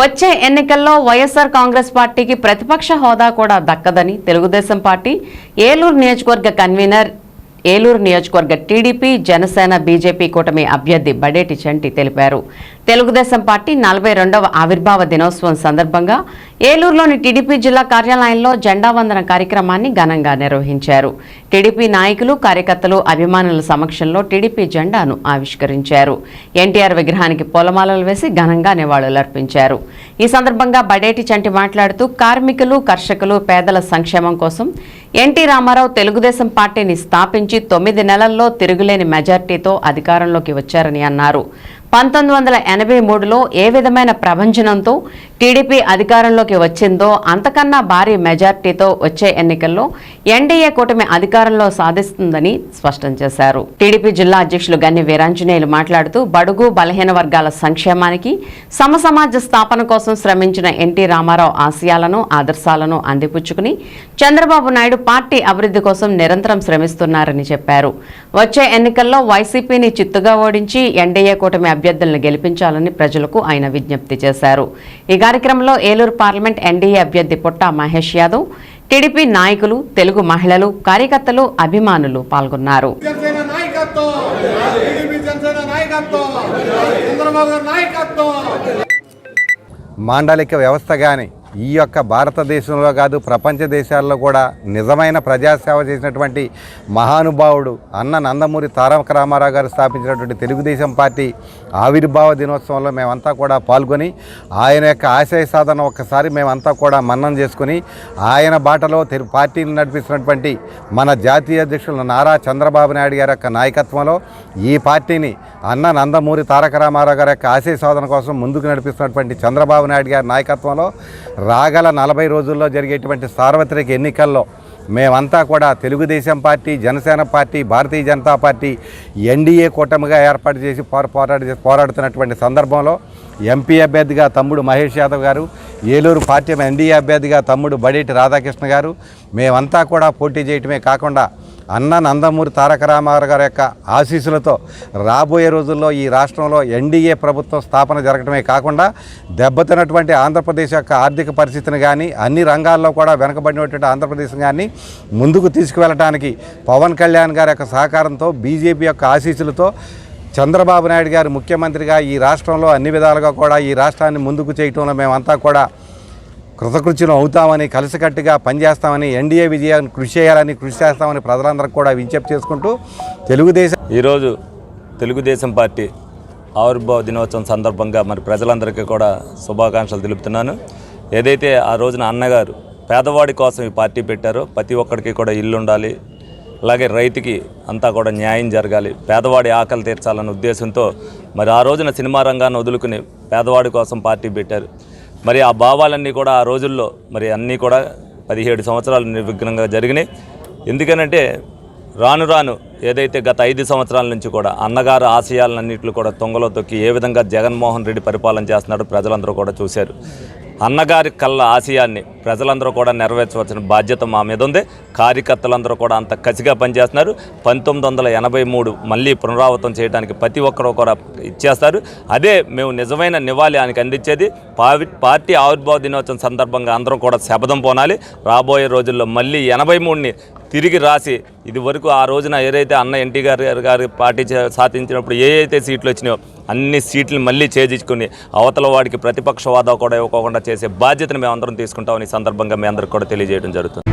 వచ్చే ఎన్నికల్లో వైఎస్ఆర్ కాంగ్రెస్ పార్టీకి ప్రతిపక్ష హోదా కూడా దక్కదని తెలుగుదేశం పార్టీ ఏలూరు నియోజకవర్గ కన్వీనర్ ఏలూరు నియోజకవర్గ టీడీపీ జనసేన బీజేపీ కూటమి అభ్యర్థి బడేటి చంటి తెలిపారు. తెలుగుదేశం పార్టీ నలభై రెండవ ఆవిర్భావ దినోత్సవం సందర్భంగా ఏలూరులోని టీడీపీ జిల్లా కార్యాలయంలో జెండా వందన కార్యక్రమాన్ని ఘనంగా నిర్వహించారు. టీడీపీ నాయకులు కార్యకర్తలు అభిమానుల సమక్షంలో టీడీపీ జెండాను ఆవిష్కరించారు. ఎన్టీఆర్ విగ్రహానికి పూలమాలలు వేసి ఘనంగా నివాళులర్పించారు. ఈ సందర్భంగా బడేటి చంటి మాట్లాడుతూ కార్మికులు కర్షకులు పేదల సంక్షేమం కోసం ఎన్టీ రామారావు తెలుగుదేశం పార్టీని స్థాపించి తొమ్మిది నెలల్లో తిరుగులేని మెజార్టీతో అధికారంలోకి వచ్చారని అన్నారు. పంతొమ్మిది వందల ఎనభై మూడులో ఏ విధమైన ప్రభంజనంతో టీడీపీ అధికారంలోకి వచ్చిందో అంతకన్నా భారీ మెజార్టీతో వచ్చే ఎన్నికల్లో ఎన్డీఏ కూటమి అధికారంలో సాధిస్తుందని స్పష్టం చేశారు. టీడీపీ జిల్లా అధ్యక్షులు గన్ని వీరాంజనేయులు మాట్లాడుతూ బడుగు బలహీన వర్గాల సంక్షేమానికి సమసమాజ స్థాపన కోసం శ్రమించిన ఎన్టీ రామారావు ఆశయాలను ఆదర్శాలను అందిపుచ్చుకుని చంద్రబాబు నాయుడు పార్టీ అభివృద్ధి కోసం నిరంతరం శ్రమిస్తున్నారని చెప్పారు. వచ్చే ఎన్నికల్లో వైసీపీని చిత్తుగా ఓడించి ఎన్డీఏ కూటమి అభ్యర్థులను గెలిపించాలని ప్రజలకు ఆయన విజ్ఞప్తి చేశారు. ఈ కార్యక్రమంలో ఏలూరు పార్లమెంట్ ఎన్డీఏ అభ్యర్థి పుట్టా మహేష్ యాదవ్ టీడీపీ నాయకులు తెలుగు మహిళలు కార్యకర్తలు అభిమానులు పాల్గొన్నారు. మాండలిక వ్యవస్థ కానీ ఈ యొక్క భారతదేశంలో కాదు ప్రపంచ దేశాల్లో కూడా నిజమైన ప్రజాసేవ చేసినటువంటి మహానుభావుడు అన్న నందమూరి తారక రామారావు గారు స్థాపించినటువంటి తెలుగుదేశం పార్టీ ఆవిర్భావ దినోత్సవంలో మేమంతా కూడా పాల్గొని ఆయన యొక్క ఆశయ సాధన ఒక్కసారి మేమంతా కూడా మన్నం చేసుకుని ఆయన బాటలో తెలు పార్టీని నడిపిస్తున్నటువంటి మన జాతీయ అధ్యక్షులు నారా చంద్రబాబు నాయుడు గారి యొక్క నాయకత్వంలో ఈ పార్టీని అన్న నందమూరి తారక రామారావు గారి యొక్క ఆశయ సాధన కోసం ముందుకు నడిపిస్తున్నటువంటి చంద్రబాబు నాయుడు గారి నాయకత్వంలో రాగల నలభై రోజుల్లో జరిగేటువంటి సార్వత్రిక ఎన్నికల్లో మేమంతా కూడా Telugu Desam party Janasena party Bharatiya Janata party NDA కూటమిగా ఏర్పాటు చేసి పోరా పోరాడుతున్నటువంటి సందర్భంలో ఎంపీ అభ్యర్థిగా తమ్ముడు మహేష్ యాదవ్ గారు ఏలూరు పార్టీ ఎన్డీఏ అభ్యర్థిగా తమ్ముడు బడేటి రాధాకృష్ణ గారు మేమంతా కూడా పోటీ చేయటమే కాకుండా అన్న నందమూరి తారక రామారావు గారి యొక్క ఆశీస్సులతో రాబోయే రోజుల్లో ఈ రాష్ట్రంలో ఎన్డీఏ ప్రభుత్వం స్థాపన జరగడమే కాకుండా దెబ్బతిన్నటువంటి ఆంధ్రప్రదేశ్ యొక్క ఆర్థిక పరిస్థితిని కానీ అన్ని రంగాల్లో కూడా వెనకబడినటువంటి ఆంధ్రప్రదేశ్ కానీ ముందుకు తీసుకువెళ్ళడానికి పవన్ కళ్యాణ్ గారి యొక్క సహకారంతో బీజేపీ యొక్క ఆశీస్సులతో చంద్రబాబు నాయుడు గారు ముఖ్యమంత్రిగా ఈ రాష్ట్రంలో అన్ని విధాలుగా కూడా ఈ రాష్ట్రాన్ని ముందుకు చేయటంలో మేమంతా కూడా కృతకృత్యం అవుతామని కలిసికట్టుగా పనిచేస్తామని ఎన్డీఏ విజయాన్ని కృషి చేయాలని కృషి చేస్తామని ప్రజలందరికీ కూడా విజ్ఞప్తి చేసుకుంటూ తెలుగుదేశం ఈరోజు తెలుగుదేశం పార్టీ ఆవిర్భావ దినోత్సవం సందర్భంగా మరి ప్రజలందరికీ కూడా శుభాకాంక్షలు తెలుపుతున్నాను. ఏదైతే ఆ రోజున అన్నగారు పేదవాడి కోసం ఈ పార్టీ పెట్టారో ప్రతి ఒక్కరికి కూడా ఇల్లు ఉండాలి అలాగే రైతుకి అంతా కూడా న్యాయం జరగాలి పేదవాడి ఆకలి తీర్చాలన్న ఉద్దేశంతో మరి ఆ రోజున సినిమా రంగాన్ని వదులుకుని పేదవాడి కోసం పార్టీ పెట్టారు. మరి ఆ భావాలన్నీ కూడా ఆ రోజుల్లో మరి అన్నీ కూడా పదిహేడు సంవత్సరాలు నిర్విఘ్నంగా జరిగినాయి. ఎందుకనంటే రాను రాను ఏదైతే గత ఐదు సంవత్సరాల నుంచి కూడా అన్నగారు ఆశయాలన్నింటిలో కూడా తొంగలో తొక్కి ఏ విధంగా జగన్మోహన్ రెడ్డి పరిపాలన చేస్తున్నాడో ప్రజలందరూ కూడా చూశారు. అన్నగారి కళ్ళ ఆశయాన్ని ప్రజలందరూ కూడా నెరవేర్చవలసిన బాధ్యత మా మీద ఉంది. కార్యకర్తలందరూ కూడా అంత కసిగా పనిచేస్తున్నారు. పంతొమ్మిది వందల ఎనభై మూడు మళ్ళీ పునరావృతం చేయడానికి ప్రతి ఒక్కరూ కూడా ఇచ్చేస్తారు. అదే మేము నిజమైన నివాళి ఆయనకి అందించేది. పార్టీ ఆవిర్భావ దినోత్సవం సందర్భంగా అందరం కూడా శపథం పోనాలి. రాబోయే రోజుల్లో మళ్ళీ ఎనభై మూడుని తిరిగి రాసి ఇది వరకు ఆ రోజున ఏదైతే అన్న ఎన్టీ గారు గారు పార్టీ చే- సాధించినప్పుడు ఏ అయితే సీట్లు వచ్చినాయో అన్ని సీట్లు మళ్ళీ చేజించుకుని అవతల వాడికి ప్రతిపక్ష హోదా కూడా ఇవ్వకుండా చేసే బాధ్యతను మేము అందరం తీసుకుంటామని ఈ సందర్భంగా మీ అందరికి కూడా తెలియజేయడం జరుగుతుంది.